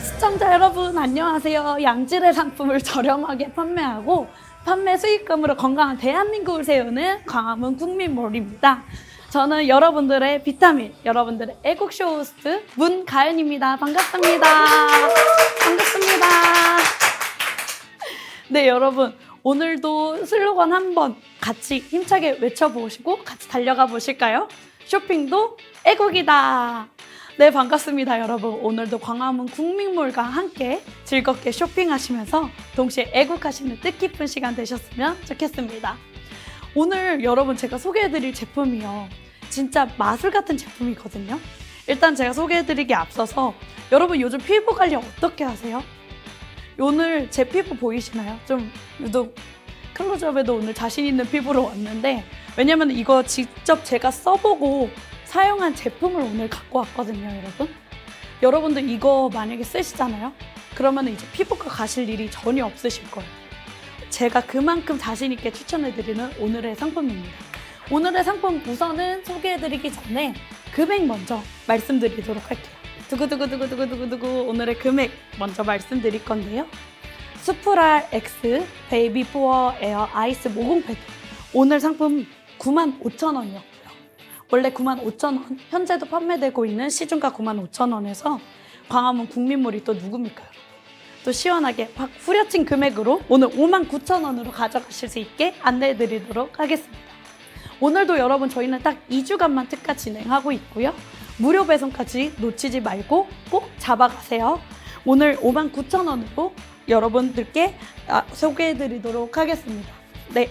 시청자 여러분 안녕하세요. 양질의 상품을 저렴하게 판매하고 판매 수익금으로 건강한 대한민국을 세우는 광화문 국민몰입니다. 저는 여러분들의 비타민, 여러분들의 애국쇼 호스트 문가연입니다. 반갑습니다. 반갑습니다. 네, 여러분. 오늘도 슬로건 한번 같이 힘차게 외쳐보시고 같이 달려가 보실까요? 쇼핑도 애국이다. 네, 반갑습니다, 여러분. 오늘도 광화문 국민몰과 함께 즐겁게 쇼핑하시면서 동시에 애국하시는 뜻깊은 시간 되셨으면 좋겠습니다. 오늘 여러분 제가 소개해드릴 제품이요. 진짜 마술 같은 제품이거든요. 일단 제가 소개해드리기 앞서서 여러분 요즘 피부 관리 어떻게 하세요? 오늘 제 피부 보이시나요? 좀 유독 클로즈업에도 오늘 자신 있는 피부로 왔는데 왜냐면 이거 직접 제가 써보고 사용한 제품을 오늘 갖고 왔거든요, 여러분. 여러분들 이거 만약에 쓰시잖아요? 그러면 이제 피부과 가실 일이 전혀 없으실 거예요. 제가 그만큼 자신 있게 추천해드리는 오늘의 상품입니다. 오늘의 상품 우선은 소개해드리기 전에 금액 먼저 말씀드리도록 할게요. 두구두구두구두구두구두구 오늘의 금액 먼저 말씀드릴 건데요. 스프랄 X 베이비 포어 에어 아이스 모공 패드 오늘 상품 95,000원이었고요. 원래 95,000원 현재도 판매되고 있는 시중가 95,000원에서 광화문 국민몰이 또 누굽니까? 또 시원하게 확 후려친 금액으로 오늘 59,000원으로 가져가실 수 있게 안내해 드리도록 하겠습니다. 오늘도 여러분 저희는 딱 2주간만 특가 진행하고 있고요. 무료 배송까지 놓치지 말고 꼭 잡아가세요. 오늘 59,000원으로 여러분들께 아, 소개해 드리도록 하겠습니다. 네.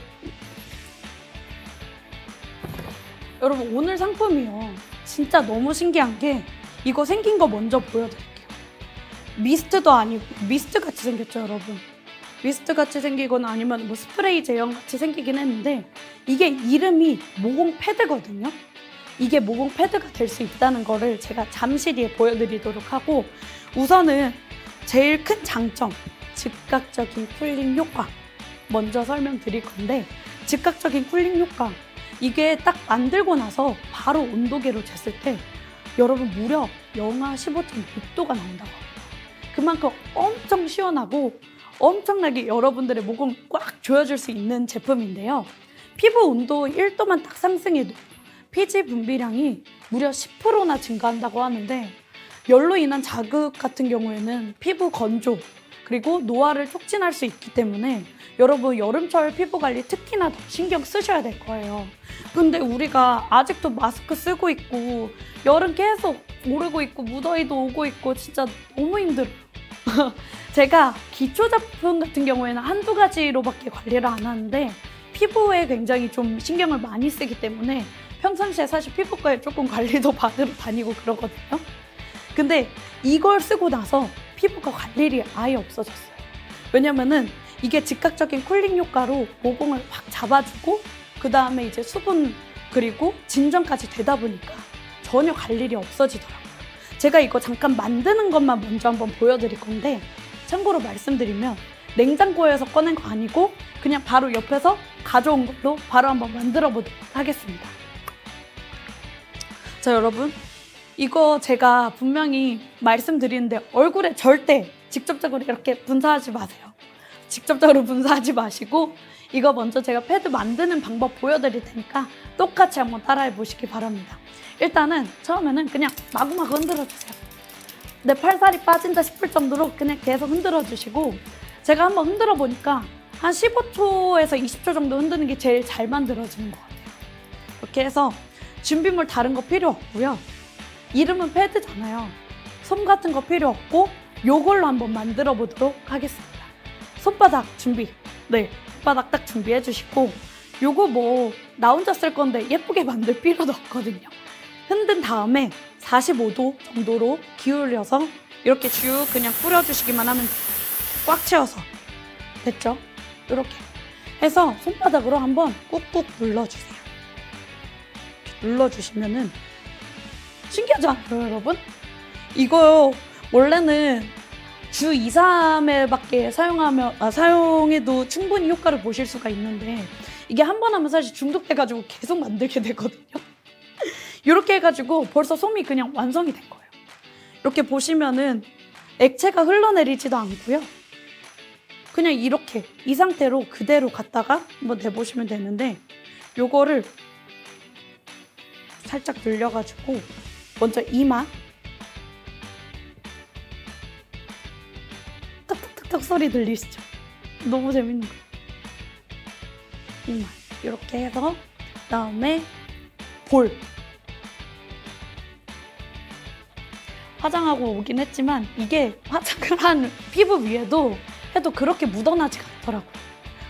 여러분 오늘 상품이요. 진짜 너무 신기한 게 이거 생긴 거 먼저 보여드릴게요. 미스트도 아니고 미스트 같이 생겼죠, 여러분. 미스트 같이 생기거나 아니면 뭐 스프레이 제형 같이 생기긴 했는데 이게 이름이 모공 패드거든요. 이게 모공 패드가 될 수 있다는 거를 제가 잠시 뒤에 보여드리도록 하고 우선은 제일 큰 장점 즉각적인 쿨링 효과 먼저 설명드릴 건데 즉각적인 쿨링 효과 이게 딱 만들고 나서 바로 온도계로 쟀을 때 여러분 무려 영하 15.6도가 나온다고 합니다. 그만큼 엄청 시원하고 엄청나게 여러분들의 모공 꽉 조여줄 수 있는 제품인데요. 피부 온도 1도만 딱 상승해도 피지 분비량이 무려 10%나 증가한다고 하는데 열로 인한 자극 같은 경우에는 피부 건조 그리고 노화를 촉진할 수 있기 때문에 여러분 여름철 피부 관리 특히나 더 신경 쓰셔야 될 거예요. 근데 우리가 아직도 마스크 쓰고 있고 여름 계속 오르고 있고 무더위도 오고 있고 진짜 너무 힘들어요. 제가 기초 제품 같은 경우에는 한두 가지로밖에 관리를 안 하는데 피부에 굉장히 좀 신경을 많이 쓰기 때문에 평상시에 사실 피부과에 조금 관리도 받으러 다니고 그러거든요. 근데 이걸 쓰고 나서 피부과 관리이 아예 없어졌어요. 왜냐면은 이게 즉각적인 쿨링 효과로 모공을 확 잡아주고 그 다음에 이제 수분 그리고 진정까지 되다 보니까 전혀 관리이 없어지더라고요. 제가 이거 잠깐 만드는 것만 먼저 한번 보여드릴 건데 참고로 말씀드리면 냉장고에서 꺼낸 거 아니고 그냥 바로 옆에서 가져온 걸로 바로 한번 만들어 보도록 하겠습니다. 자 여러분 이거 제가 분명히 말씀드리는데 얼굴에 절대 직접적으로 이렇게 분사하지 마세요. 직접적으로 분사하지 마시고 이거 먼저 제가 패드 만드는 방법 보여드릴 테니까 똑같이 한번 따라해 보시기 바랍니다. 일단은 처음에는 그냥 마구마구 흔들어 주세요. 내 팔살이 빠진다 싶을 정도로 그냥 계속 흔들어 주시고 제가 한번 흔들어 보니까 한 15초에서 20초 정도 흔드는 게 제일 잘 만들어지는 것 같아요. 이렇게 해서 준비물 다른 거 필요 없고요. 이름은 패드잖아요. 솜 같은 거 필요 없고 요걸로 한번 만들어 보도록 하겠습니다. 손바닥 준비. 네, 손바닥 딱 준비해 주시고 요거 뭐 나 혼자 쓸 건데 예쁘게 만들 필요도 없거든요. 흔든 다음에 45도 정도로 기울여서 이렇게 쭉 그냥 뿌려주시기만 하면 꽉 채워서 됐죠? 이렇게 해서 손바닥으로 한번 꾹꾹 눌러주세요. 눌러주시면은 신기하지 않아요, 여러분? 이거 원래는 주 2, 3회밖에 사용하면 아, 사용해도 충분히 효과를 보실 수가 있는데 이게 한 번 하면 사실 중독돼가지고 계속 만들게 되거든요. 이렇게 해가지고 벌써 솜이 그냥 완성이 된 거예요. 이렇게 보시면은 액체가 흘러내리지도 않고요. 그냥 이렇게 이 상태로 그대로 갖다가 한번 내보시면 되는데 요거를 살짝 늘려가지고 먼저 이마 탁탁탁탁 소리 들리시죠? 너무 재밌는 거. 이마 이렇게 해서 그다음에 볼 화장하고 오긴 했지만 이게 화장을 한 피부 위에도 해도 그렇게 묻어나지가 않더라고요.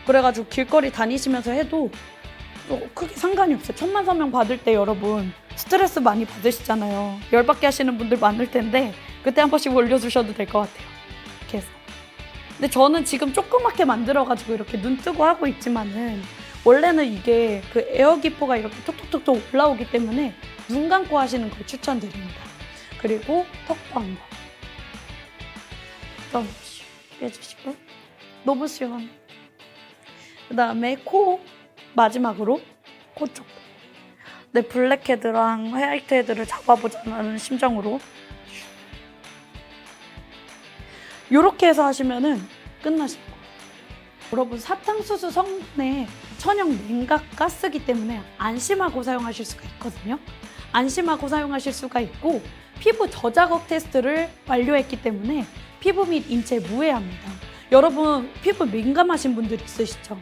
그래가지고 길거리 다니시면서 해도 뭐 크게 상관이 없어요. 천만 서명 받을 때 여러분 스트레스 많이 받으시잖아요. 열받게 하시는 분들 많을 텐데 그때 한 번씩 올려주셔도 될 것 같아요. 이렇게 해서. 근데 저는 지금 조그맣게 만들어가지고 이렇게 눈 뜨고 하고 있지만은 원래는 이게 그 에어 기포가 이렇게 톡톡톡톡 올라오기 때문에 눈 감고 하시는 걸 추천드립니다. 그리고 턱도 한번 좀 빼주시고 너무 시원. 그 다음에 코 마지막으로 코 쪽. 내 블랙헤드랑 화이트헤드를 잡아보자는 심정으로 이렇게 해서 하시면은 끝나실 거예요. 여러분 사탕수수 성분에 천연 냉각 가스기 때문에 안심하고 사용하실 수가 있거든요. 안심하고 사용하실 수가 있고 피부 저자극 테스트를 완료했기 때문에 피부 및 인체에 무해합니다. 여러분 피부 민감하신 분들 있으시죠?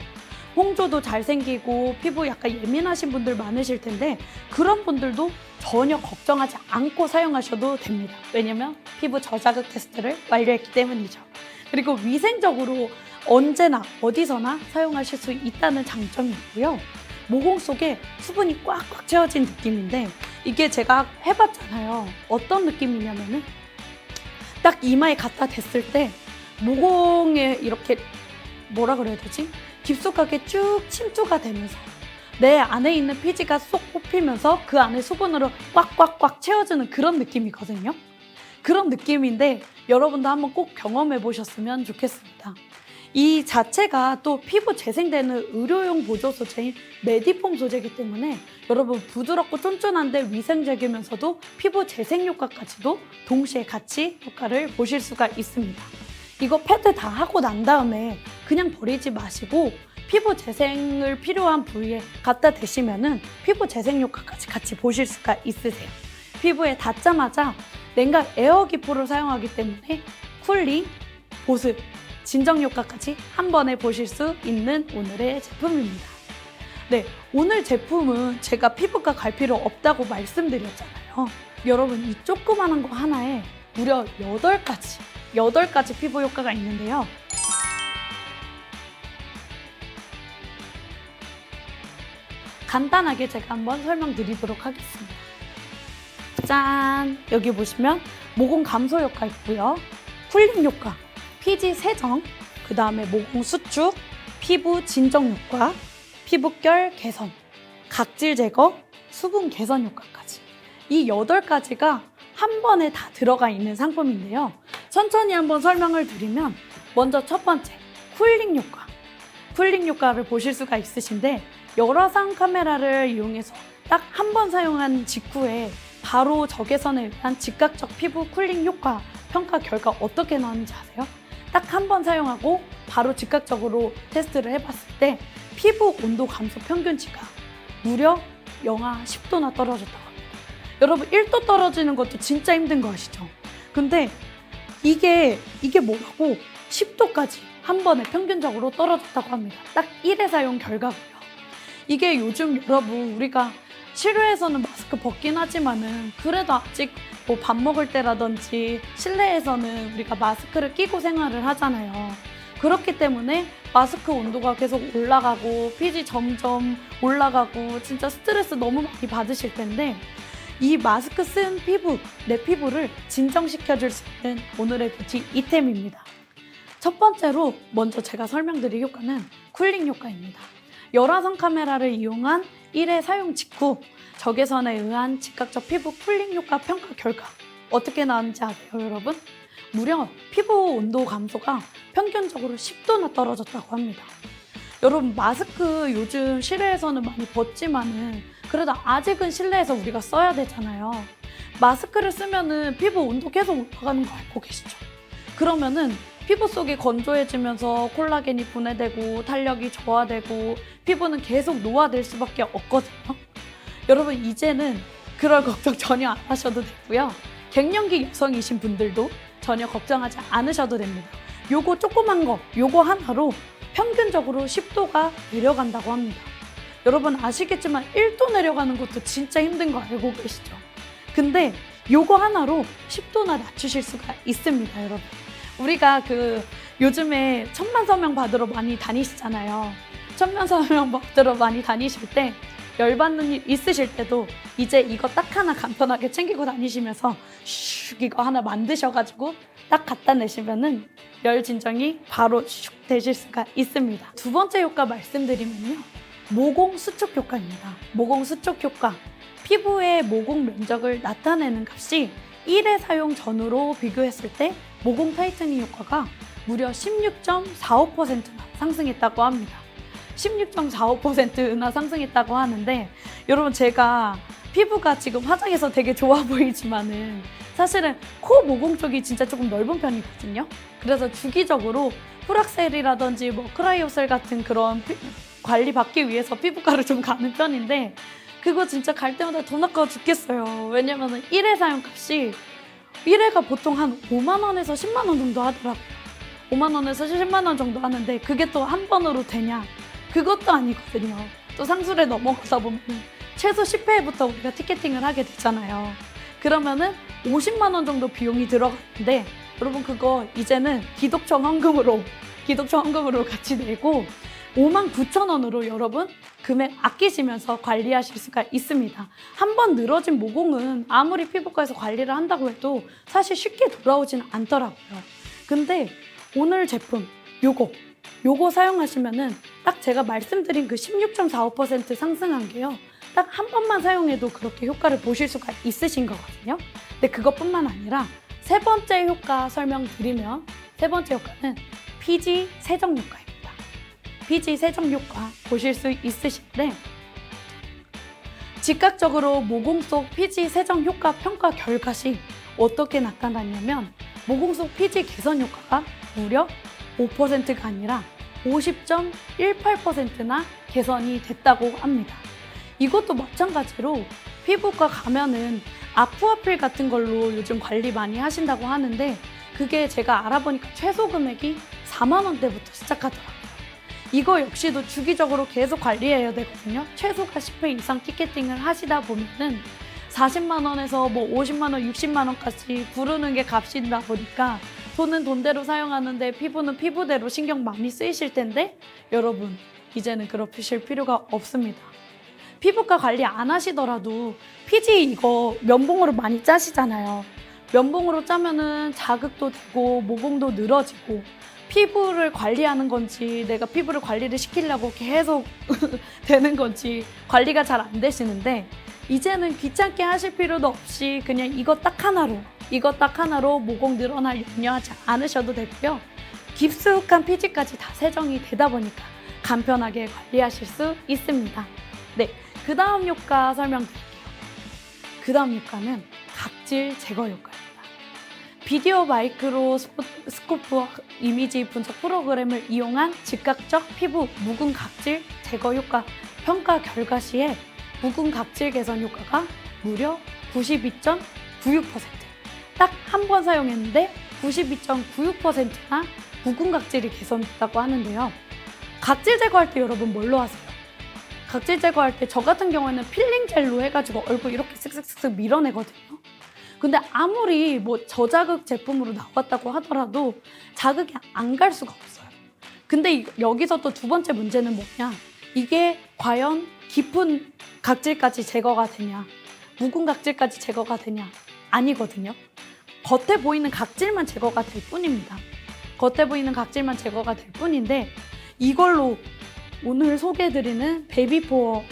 홍조도 잘생기고 피부 약간 예민하신 분들 많으실 텐데 그런 분들도 전혀 걱정하지 않고 사용하셔도 됩니다. 왜냐면 피부 저자극 테스트를 완료했기 때문이죠. 그리고 위생적으로 언제나 어디서나 사용하실 수 있다는 장점이 있고요. 모공 속에 수분이 꽉꽉 채워진 느낌인데 이게 제가 해봤잖아요. 어떤 느낌이냐면은 딱 이마에 갖다 댔을 때 모공에 이렇게 뭐라 그래야 되지? 깊숙하게 쭉 침투가 되면서 내 안에 있는 피지가 쏙 뽑히면서 그 안에 수분으로 꽉꽉꽉 채워지는 그런 느낌이거든요. 그런 느낌인데 여러분도 한번 꼭 경험해 보셨으면 좋겠습니다. 이 자체가 또 피부 재생되는 의료용 보조 소재인 메디폼 소재이기 때문에 여러분 부드럽고 쫀쫀한데 위생적이면서도 피부 재생 효과까지도 동시에 같이 효과를 보실 수가 있습니다. 이거 패드 다 하고 난 다음에 그냥 버리지 마시고 피부 재생을 필요한 부위에 갖다 대시면은 피부 재생 효과까지 같이 보실 수가 있으세요. 피부에 닿자마자 냉각 에어 기포를 사용하기 때문에 쿨링, 보습, 진정 효과까지 한 번에 보실 수 있는 오늘의 제품입니다. 네, 오늘 제품은 제가 피부과 갈 필요 없다고 말씀드렸잖아요. 여러분, 이 조그마한 거 하나에 무려 8가지, 8가지 피부 효과가 있는데요. 간단하게 제가 한번 설명드리도록 하겠습니다. 짠! 여기 보시면 모공 감소 효과 있고요. 쿨링 효과, 피지 세정, 그 다음에 모공 수축, 피부 진정 효과, 피부결 개선, 각질 제거, 수분 개선 효과까지. 이 8가지가 한 번에 다 들어가 있는 상품인데요. 천천히 한번 설명을 드리면 먼저 첫 번째, 쿨링 효과. 쿨링 효과를 보실 수가 있으신데 열화상 카메라를 이용해서 딱 한 번 사용한 직후에 바로 적외선에 의한 즉각적 피부 쿨링 효과 평가 결과 어떻게 나왔는지 아세요? 딱 한 번 사용하고 바로 즉각적으로 테스트를 해봤을 때 피부 온도 감소 평균치가 무려 영하 10도나 떨어졌다고 합니다. 여러분 1도 떨어지는 것도 진짜 힘든 거 아시죠? 근데 이게 이게 뭐라고 10도까지 한 번에 평균적으로 떨어졌다고 합니다. 딱 1회 사용 결과고요. 이게 요즘 여러분 우리가 실외에서는 마스크 벗긴 하지만은 그래도 아직 뭐 밥 먹을 때라든지 실내에서는 우리가 마스크를 끼고 생활을 하잖아요. 그렇기 때문에 마스크 온도가 계속 올라가고 피지 점점 올라가고 진짜 스트레스 너무 많이 받으실 텐데 이 마스크 쓴 피부, 내 피부를 진정시켜줄 수 있는 오늘의 뷰티 이템입니다. 첫 번째로 먼저 제가 설명드릴 효과는 쿨링 효과입니다. 열화상 카메라를 이용한 1회 사용 직후 적외선에 의한 즉각적 피부 쿨링 효과 평가 결과 어떻게 나왔는지 아세요, 여러분? 무려 피부 온도 감소가 평균적으로 10도나 떨어졌다고 합니다. 여러분 마스크 요즘 실내에서는 많이 벗지만은 그래도 아직은 실내에서 우리가 써야 되잖아요. 마스크를 쓰면은 피부 온도 계속 올라가는 거 알고 계시죠? 그러면은 피부 속이 건조해지면서 콜라겐이 분해되고 탄력이 저하되고 피부는 계속 노화될 수밖에 없거든요. 여러분 이제는 그럴 걱정 전혀 안 하셔도 되고요. 갱년기 여성이신 분들도 전혀 걱정하지 않으셔도 됩니다. 요거 조그만 거, 요거 하나로 평균적으로 10도가 내려간다고 합니다. 여러분 아시겠지만 1도 내려가는 것도 진짜 힘든 거 알고 계시죠? 근데 요거 하나로 10도나 낮추실 수가 있습니다, 여러분. 우리가 그 요즘에 천만 서명 받으러 많이 다니시잖아요. 천만 서명 받으러 많이 다니실 때 열받는 일 있으실 때도 이제 이거 딱 하나 간편하게 챙기고 다니시면서 슉 이거 하나 만드셔가지고 딱 갖다 내시면은 열 진정이 바로 슉 되실 수가 있습니다. 두 번째 효과 말씀드리면요. 모공 수축 효과입니다. 모공 수축 효과. 피부의 모공 면적을 나타내는 값이 1회 사용 전후로 비교했을 때 모공 타이트닝 효과가 무려 16.45%나 상승했다고 합니다. 16.45%나 상승했다고 하는데 여러분 제가 피부가 지금 화장해서 되게 좋아 보이지만은 사실은 코 모공 쪽이 진짜 조금 넓은 편이거든요. 그래서 주기적으로 프락셀이라든지 뭐 크라이오셀 같은 그런 피- 관리 받기 위해서 피부과를 좀 가는 편인데 그거 진짜 갈 때마다 돈 아까워 죽겠어요. 왜냐면은 1회 사용값이 1회가 보통 한 5만 원에서 10만 원 정도 하더라고요. 5만 원에서 10만 원 정도 하는데 그게 또 한 번으로 되냐? 그것도 아니거든요. 또 상술에 넘어가다 보면 최소 10회부터 우리가 티켓팅을 하게 되잖아요. 그러면은 50만 원 정도 비용이 들어가는데 여러분 그거 이제는 기독청 헌금으로 기독청 헌금으로 같이 내고 5만 9천 원으로 여러분 금액 아끼시면서 관리하실 수가 있습니다. 한 번 늘어진 모공은 아무리 피부과에서 관리를 한다고 해도 사실 쉽게 돌아오진 않더라고요. 근데 오늘 제품 요거 요거 사용하시면은 딱 제가 말씀드린 그 16.45% 상승한 게요. 딱 한 번만 사용해도 그렇게 효과를 보실 수가 있으신 거거든요. 근데 그것뿐만 아니라 세 번째 효과 설명드리면 세 번째 효과는 피지 세정 효과입니다. 피지 세정 효과 보실 수 있으신데 즉각적으로 모공 속 피지 세정 효과 평가 결과시 어떻게 나타났냐면 모공 속 피지 개선 효과가 무려 5%가 아니라 50.18%나 개선이 됐다고 합니다. 이것도 마찬가지로 피부과 가면은 아쿠아필 같은 걸로 요즘 관리 많이 하신다고 하는데 그게 제가 알아보니까 최소 금액이 4만 원대부터 시작하더라고요. 이거 역시도 주기적으로 계속 관리해야 되거든요. 최소가 10회 이상 티켓팅을 하시다 보면은 40만 원에서 뭐 50만 원, 60만 원까지 부르는 게 값이다 보니까 돈은 돈대로 사용하는데 피부는 피부대로 신경 많이 쓰이실 텐데 여러분 이제는 그러실 필요가 없습니다. 피부과 관리 안 하시더라도 피지 이거 면봉으로 많이 짜시잖아요. 면봉으로 짜면은 자극도 되고 모공도 늘어지고 피부를 관리하는 건지 내가 피부를 관리를 시키려고 계속 되는 건지 관리가 잘 안 되시는데 이제는 귀찮게 하실 필요도 없이 그냥 이거 딱 하나로 이거 딱 하나로 모공 늘어날 염려하지 않으셔도 되고요. 깊숙한 피지까지 다 세정이 되다 보니까 간편하게 관리하실 수 있습니다. 네, 그 다음 효과 설명드릴게요. 그 다음 효과는 각질 제거 효과입니다. 비디오 마이크로 스코프 이미지 분석 프로그램을 이용한 즉각적 피부 묵은 각질 제거 효과 평가 결과 시에 묵은 각질 개선 효과가 무려 92.96%. 딱 한 번 사용했는데 92.96%나 묵은 각질이 개선됐다고 하는데요. 각질 제거할 때 여러분 뭘로 하세요? 각질 제거할 때 저 같은 경우에는 필링 젤로 해가지고 얼굴 이렇게 쓱쓱쓱쓱 밀어내거든요. 근데 아무리 뭐 저자극 제품으로 나왔다고 하더라도 자극이 안 갈 수가 없어요. 근데 이- 여기서 또 두 번째 문제는 뭐냐? 이게 과연 깊은 각질까지 제거가 되냐? 묵은 각질까지 제거가 되냐? 아니거든요. 겉에 보이는 각질만 제거가 될 뿐입니다. 겉에 보이는 각질만 제거가 될 뿐인데 이걸로 오늘 소개해드리는 베이비포어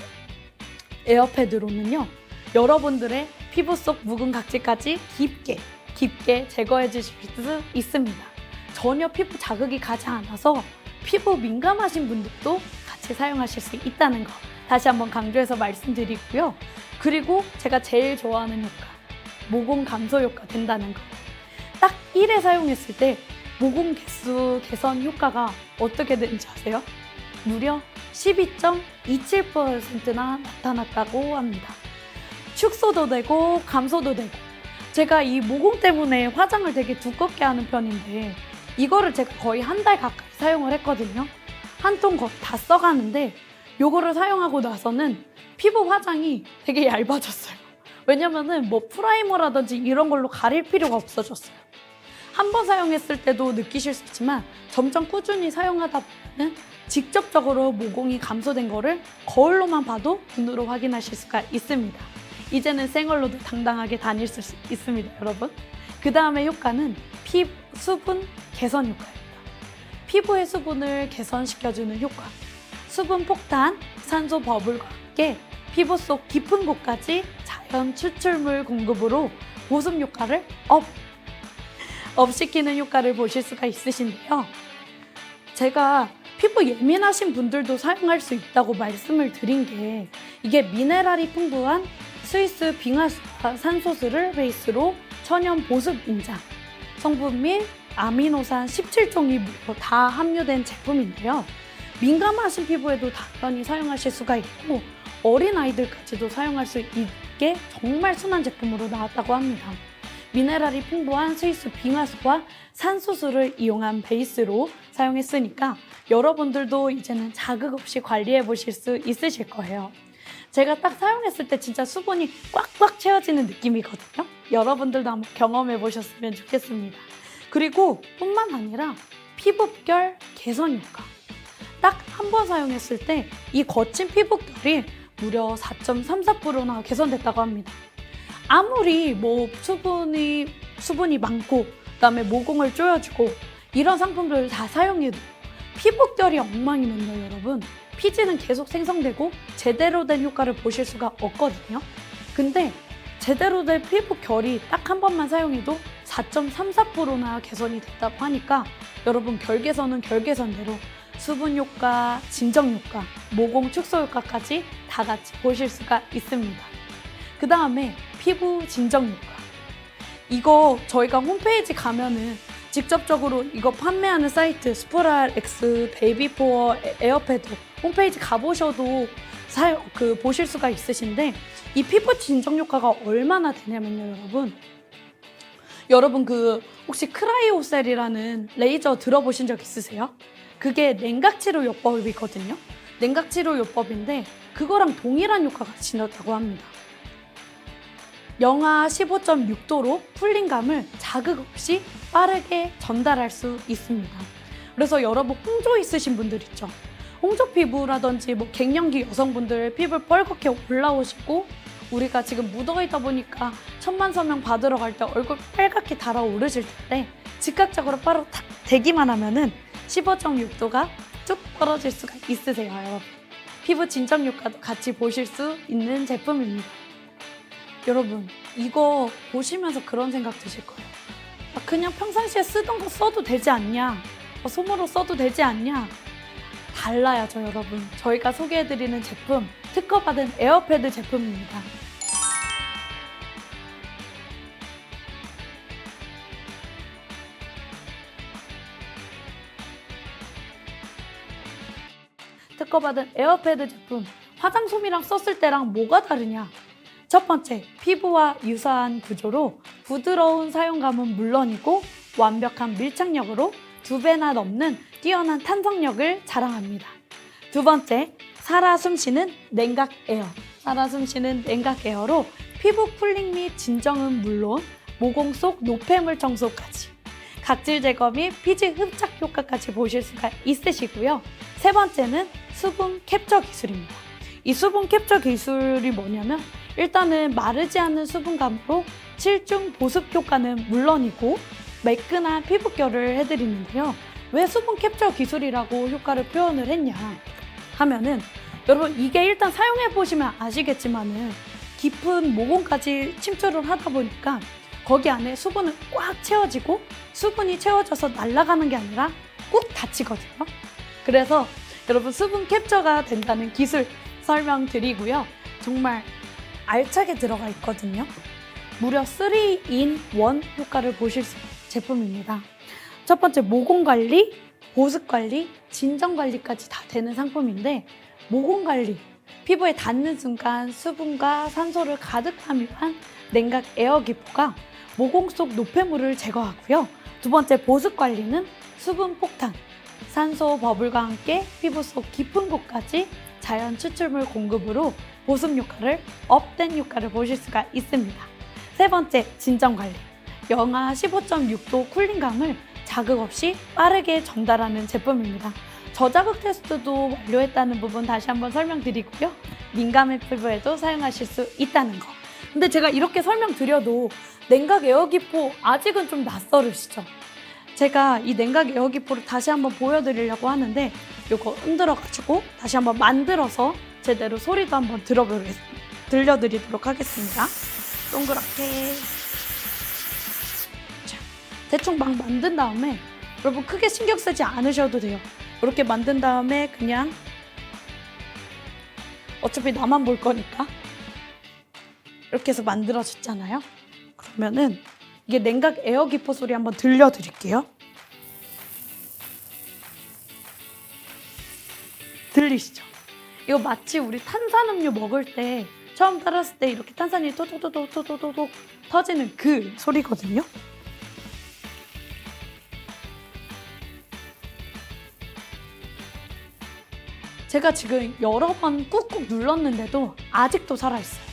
에어패드로는요 여러분들의 피부 속 묵은 각질까지 깊게 깊게 제거해 주실 수 있습니다. 전혀 피부 자극이 가지 않아서 피부 민감하신 분들도 같이 사용하실 수 있다는 거 다시 한번 강조해서 말씀드리고요. 그리고 제가 제일 좋아하는 효과, 모공 감소 효과 된다는 거. 딱 1회 사용했을 때 모공 개수 개선 효과가 어떻게 되는지 아세요? 무려 12.27%나 나타났다고 합니다. 축소도 되고 감소도 되고 제가 이 모공 때문에 화장을 되게 두껍게 하는 편인데 이거를 제가 거의 한 달 가까이 사용을 했거든요. 한 통 다 써가는데 요거를 사용하고 나서는 피부 화장이 되게 얇아졌어요. 왜냐면은 뭐 프라이머라든지 이런 걸로 가릴 필요가 없어졌어요. 한 번 사용했을 때도 느끼실 수 있지만 점점 꾸준히 사용하다 보면 직접적으로 모공이 감소된 거를 거울로만 봐도 눈으로 확인하실 수가 있습니다. 이제는 생얼로도 당당하게 다닐 수 있습니다, 여러분. 그 다음에 효과는 피 수분 개선 효과입니다. 피부의 수분을 개선시켜주는 효과. 수분 폭탄, 산소 버블과 함께 피부 속 깊은 곳까지 자연 추출물 공급으로 보습 효과를 업, 업 시키는 효과를 보실 수가 있으신데요. 제가 피부 예민하신 분들도 사용할 수 있다고 말씀을 드린 게 이게 미네랄이 풍부한 스위스 빙하수와 산소수를 베이스로 천연 보습 인자 성분 및 아미노산 17종이 무려 다 함유된 제품인데요. 민감하신 피부에도 당연히 사용하실 수가 있고 어린 아이들까지도 사용할 수 있게 정말 순한 제품으로 나왔다고 합니다. 미네랄이 풍부한 스위스 빙하수와 산소수를 이용한 베이스로 사용했으니까 여러분들도 이제는 자극 없이 관리해 보실 수 있으실 거예요. 제가 딱 사용했을 때 진짜 수분이 꽉꽉 채워지는 느낌이거든요. 여러분들도 한번 경험해 보셨으면 좋겠습니다. 그리고 뿐만 아니라 피부결 개선 효과. 딱 한 번 사용했을 때 이 거친 피부결이 무려 4.34%나 개선됐다고 합니다. 아무리 뭐 수분이 수분이 많고 그다음에 모공을 조여주고 이런 상품들을 다 사용해도 피부결이 엉망이면요, 여러분. 피지는 계속 생성되고 제대로 된 효과를 보실 수가 없거든요. 근데 제대로 된 피부 결이 딱 한 번만 사용해도 4.34%나 개선이 됐다고 하니까 여러분 결 개선은 결 개선대로 수분 효과, 진정 효과, 모공 축소 효과까지 다 같이 보실 수가 있습니다. 그 다음에 피부 진정 효과. 이거 저희가 홈페이지 가면은 직접적으로 이거 판매하는 사이트 스프랄 X 베이비포어 에어패드 홈페이지 가보셔도 사, 그 보실 수가 있으신데 이 피부 진정 효과가 얼마나 되냐면요, 여러분. 여러분 그 혹시 크라이오셀이라는 레이저 들어보신 적 있으세요? 그게 냉각 치료 요법이거든요. 냉각 치료 요법인데 그거랑 동일한 효과가 지났다고 합니다. 영하 15.6도로 풀린감을 자극 없이 빠르게 전달할 수 있습니다. 그래서 여러분 홍조 있으신 분들 있죠. 홍조 피부라든지 뭐 갱년기 여성분들 피부 뻘겋게 올라오시고 우리가 지금 묻어있다 보니까 천만 서명 받으러 갈 때 얼굴 빨갛게 달아오르실 텐데 즉각적으로 바로 탁 대기만 하면은 15.6도가 쭉 떨어질 수가 있으세요, 여러분. 피부 진정 효과도 같이 보실 수 있는 제품입니다. 여러분, 이거 보시면서 그런 생각 드실 거예요. 아, 그냥 평상시에 쓰던 거 써도 되지 않냐? 어, 솜으로 써도 되지 않냐? 달라야죠, 여러분. 저희가 소개해드리는 제품, 특허받은 에어패드 제품입니다. 특허받은 에어패드 제품, 화장솜이랑 썼을 때랑 뭐가 다르냐? 첫 번째, 피부와 유사한 구조로 부드러운 사용감은 물론이고 완벽한 밀착력으로 두 배나 넘는 뛰어난 탄성력을 자랑합니다. 두 번째, 살아 숨쉬는 냉각 에어. 살아 숨쉬는 냉각 에어로 피부 쿨링 및 진정은 물론 모공 속 노폐물 청소까지 각질 제거 및 피지 흡착 효과까지 보실 수가 있으시고요. 세 번째는 수분 캡처 기술입니다. 이 수분 캡처 기술이 뭐냐면 일단은 마르지 않는 수분감으로 실중 보습 효과는 물론이고 매끈한 피부결을 해드리는데요. 왜 수분 캡처 기술이라고 효과를 표현을 했냐 하면은 여러분 이게 일단 사용해 보시면 아시겠지만은 깊은 모공까지 침투를 하다 보니까 거기 안에 수분을 꽉 채워지고 수분이 채워져서 날아가는 게 아니라 꾹 닫히거든요. 그래서 여러분 수분 캡처가 된다는 기술 설명드리고요. 정말 알차게 들어가 있거든요. 무려 3in 1 효과를 보실 제품입니다. 첫 번째 모공 관리, 보습 관리, 진정 관리까지 다 되는 상품인데 모공 관리 피부에 닿는 순간 수분과 산소를 가득 함유한 냉각 에어 기포가 모공 속 노폐물을 제거하고요. 두 번째 보습 관리는 수분 폭탄, 산소 버블과 함께 피부 속 깊은 곳까지 자연 추출물 공급으로 보습 효과를 업된 효과를 보실 수가 있습니다. 세 번째 진정 관리. 영하 15.6도 쿨링감을 자극 없이 빠르게 전달하는 제품입니다. 저자극 테스트도 완료했다는 부분 다시 한번 설명드리고요. 민감한 피부에도 사용하실 수 있다는 거. 근데 제가 이렇게 설명드려도 냉각 에어기포 아직은 좀 낯설으시죠? 제가 이 냉각 에어기포를 다시 한번 보여드리려고 하는데 이거 흔들어가지고 다시 한번 만들어서 제대로 소리도 한번 들어보겠, 들려드리도록 하겠습니다. 동그랗게 자, 대충 막 만든 다음에 여러분 크게 신경 쓰지 않으셔도 돼요. 이렇게 만든 다음에 그냥 어차피 나만 볼 거니까 이렇게 해서 만들어졌잖아요. 그러면은 이게 냉각 에어 기포 소리 한번 들려드릴게요. 들리시죠? 이거 마치 우리 탄산음료 먹을 때 처음 따랐을 때 이렇게 탄산이 토토토토토토토 터지는 그 소리거든요. 제가 지금 여러 번 꾹꾹 눌렀는데도 아직도 살아있어요.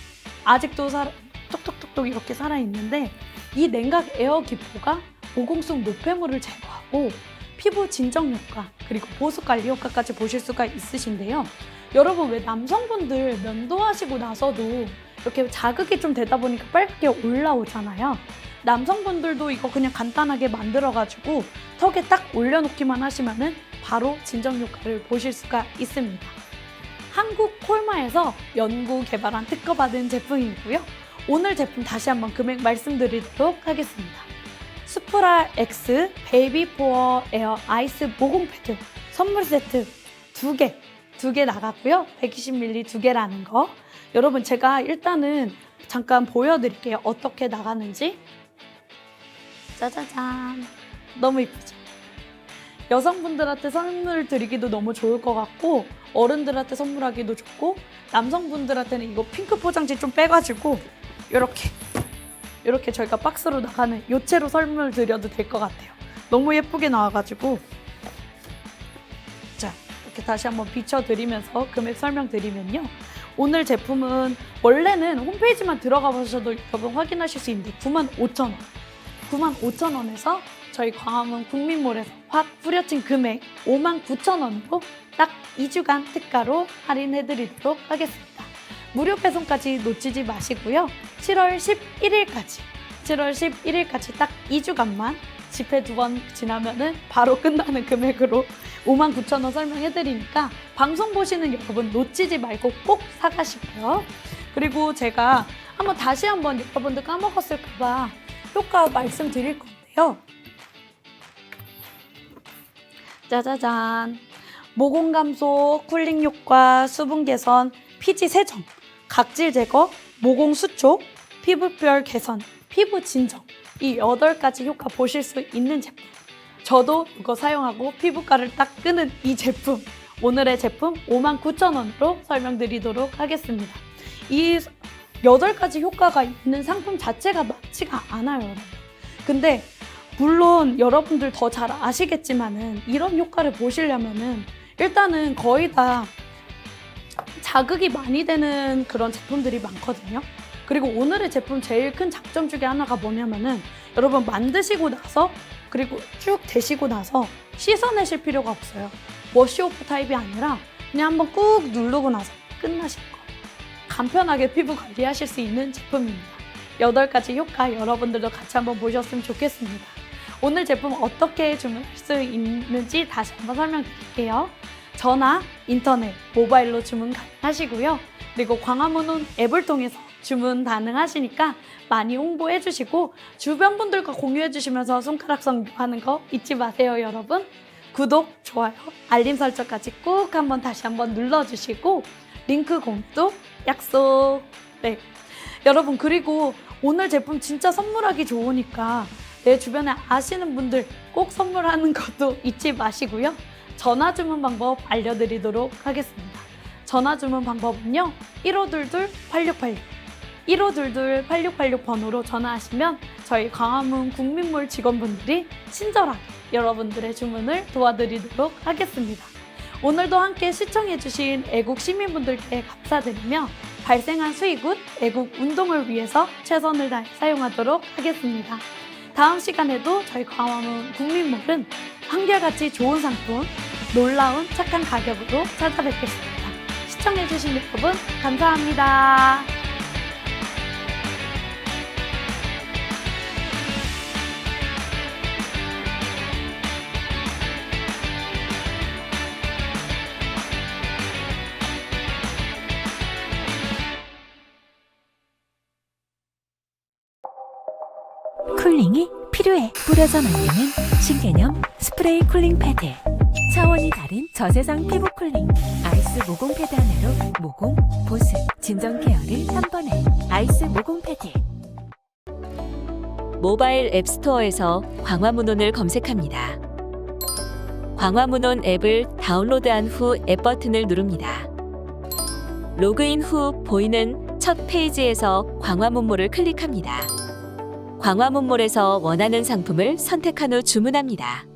아직도 살아, 톡톡톡톡 이렇게 살아있는데 이 냉각 에어 기포가 모공 속 노폐물을 제거하고 피부 진정 효과 그리고 보습 관리 효과까지 보실 수가 있으신데요. 여러분 왜 남성분들 면도하시고 나서도 이렇게 자극이 좀 되다 보니까 빨갛게 올라오잖아요. 남성분들도 이거 그냥 간단하게 만들어가지고 턱에 딱 올려놓기만 하시면은 바로 진정 효과를 보실 수가 있습니다. 한국 콜마에서 연구 개발한 특허받은 제품이고요. 오늘 제품 다시 한번 금액 말씀드리도록 하겠습니다. 스프라 X 베이비 포어 에어 아이스 모공 패드 선물 세트 두 개, 두 개 나갔고요. 120ml 두 개라는 거. 여러분 제가 일단은 잠깐 보여드릴게요. 어떻게 나가는지. 짜자잔. 너무 이쁘죠? 여성분들한테 선물 드리기도 너무 좋을 것 같고 어른들한테 선물하기도 좋고 남성분들한테는 이거 핑크 포장지 좀 빼가지고 이렇게 이렇게 저희가 박스로 나가는 요체로 선물 드려도 될 것 같아요. 너무 예쁘게 나와가지고 자 이렇게 다시 한번 비춰드리면서 금액 설명드리면요. 오늘 제품은 원래는 홈페이지만 들어가 보셔도 여러분 확인하실 수 있는데 95,000원 95,000원에서 저희 광화문 국민몰에서 확 뿌려진 금액 59,000원으로 딱 2주간 특가로 할인해드리도록 하겠습니다. 무료 배송까지 놓치지 마시고요. 7월 11일까지, 7월 11일까지 딱 2주간만 집회 두 번 지나면은 바로 끝나는 금액으로 59,000원 설명해드리니까 방송 보시는 여러분 놓치지 말고 꼭 사가시고요. 그리고 제가 한번 다시 한번 여러분들 까먹었을까봐 효과 말씀드릴 건데요. 짜자잔. 모공 감소, 쿨링 효과, 수분 개선, 피지 세정, 각질 제거, 모공 수초, 피부별 개선, 피부 진정. 이 여덟 가지 효과 보실 수 있는 제품. 저도 이거 사용하고 피부과를 딱 끄는 이 제품. 오늘의 제품 59,000원으로 설명드리도록 하겠습니다. 이 여덟 가지 효과가 있는 상품 자체가 많지가 않아요. 근데 물론 여러분들 더 잘 아시겠지만은 이런 효과를 보시려면은 일단은 거의 다 자극이 많이 되는 그런 제품들이 많거든요. 그리고 오늘의 제품 제일 큰 장점 중에 하나가 뭐냐면은 여러분 만드시고 나서 그리고 쭉 대시고 나서 씻어내실 필요가 없어요. 워시오프 타입이 아니라 그냥 한번 꾹 누르고 나서 끝나실 거예요. 간편하게 피부 관리하실 수 있는 제품입니다. 여덟 가지 효과 여러분들도 같이 한번 보셨으면 좋겠습니다. 오늘 제품 어떻게 주문할 수 있는지 다시 한번 설명드릴게요. 전화, 인터넷, 모바일로 주문 가능하시고요. 그리고 광화문은 앱을 통해서 주문 가능하시니까 많이 홍보해 주시고 주변 분들과 공유해 주시면서 손가락 성교하는 거 잊지 마세요, 여러분. 구독, 좋아요, 알림 설정까지 꼭 한번 다시 한번 눌러 주시고 링크 공유 약속. 네. 여러분 그리고 오늘 제품 진짜 선물하기 좋으니까 내 주변에 아시는 분들 꼭 선물하는 것도 잊지 마시고요. 전화 주문 방법 알려드리도록 하겠습니다. 전화 주문 방법은요. 1522-8686 1522-8686 번호로 전화하시면 저희 광화문 국민몰 직원분들이 친절하게 여러분들의 주문을 도와드리도록 하겠습니다. 오늘도 함께 시청해주신 애국 시민분들께 감사드리며 발생한 수익은 애국 운동을 위해서 최선을 다해 사용하도록 하겠습니다. 다음 시간에도 저희 광화문 국민몰은 한결같이 좋은 상품, 놀라운 착한 가격으로 찾아뵙겠습니다. 시청해주신 여러분 감사합니다. 쿨링이 필요해. 뿌려서 만드는 신개념 스프레이 쿨링 패드. 차원이 다른 저세상 피부 쿨링. 아이스 모공 패드 하나로 모공, 보습, 진정 케어를 한 번에. 아이스 모공 패드. 모바일 앱스토어에서 광화문온을 검색합니다. 광화문온 앱을 다운로드한 후 앱 버튼을 누릅니다. 로그인 후 보이는 첫 페이지에서 광화문몰을 클릭합니다. 광화문몰에서 원하는 상품을 선택한 후 주문합니다.